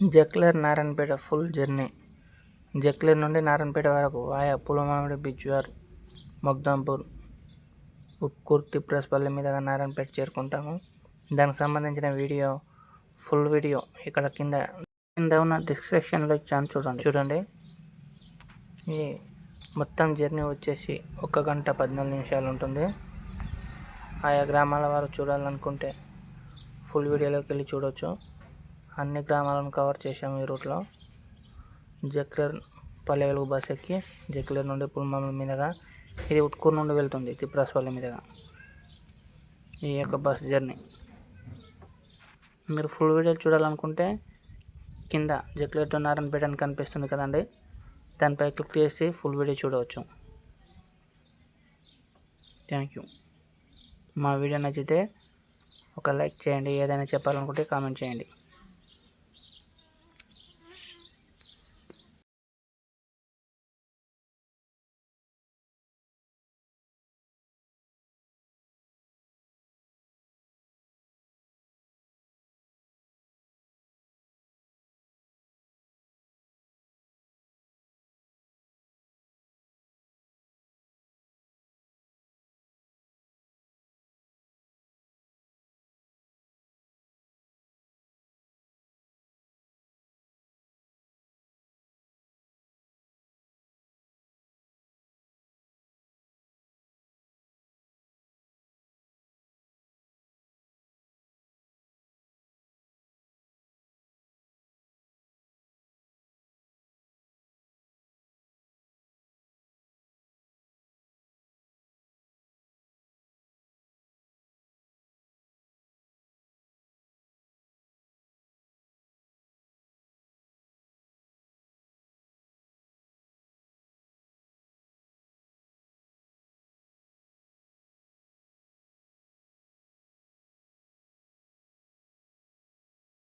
Jaklair Narayanpet full journey. Jaklair నుండి నారాయణపేట వరకు via Pulamamidi Bijwar Mogdampur Kurthi Prespalli మీదుగా నారాయణపేట చేరుకుంటాము. దానికి సంబంధించిన వీడియో ఫుల్ వీడియో ఇక్కడ కింద కింద ఉన్న డిస్క్రిప్షన్లో ఇచ్చాను చూడండి. చూడండి. ఈ మొత్తం జర్నీ వచ్చేసి ఒక గంట పద్నాలుగు నిమిషాలు ఉంటుంది. ఆయా గ్రామాల వారు చూడాలనుకుంటే ఫుల్ వీడియోలోకి వెళ్ళి చూడవచ్చు అన్ని గ్రామాలను కవర్ చేసాము ఈ రూట్లో. జక్లేర్ పల్లె వెలుగు బస్ ఎక్కి జక్లేర్ నుండి పుల్మాల మీదుగా ఇది ఉట్కూరు నుండి వెళ్తుంది తిప్రాస్పల్లి మీదుగా. ఈ యొక్క బస్ జర్నీ. మీరు ఫుల్ వీడియో చూడాలనుకుంటే కింద జక్లేర్ టు నారాయణపేట అని కనిపిస్తుంది కదండి. దానిపై క్లిక్ చేసి ఫుల్ వీడియో చూడవచ్చు. Thank you. మా వీడియో నచ్చితే ఒక లైక్ చేయండి ఏదైనా చెప్పాలనుకుంటే కామెంట్ చేయండి.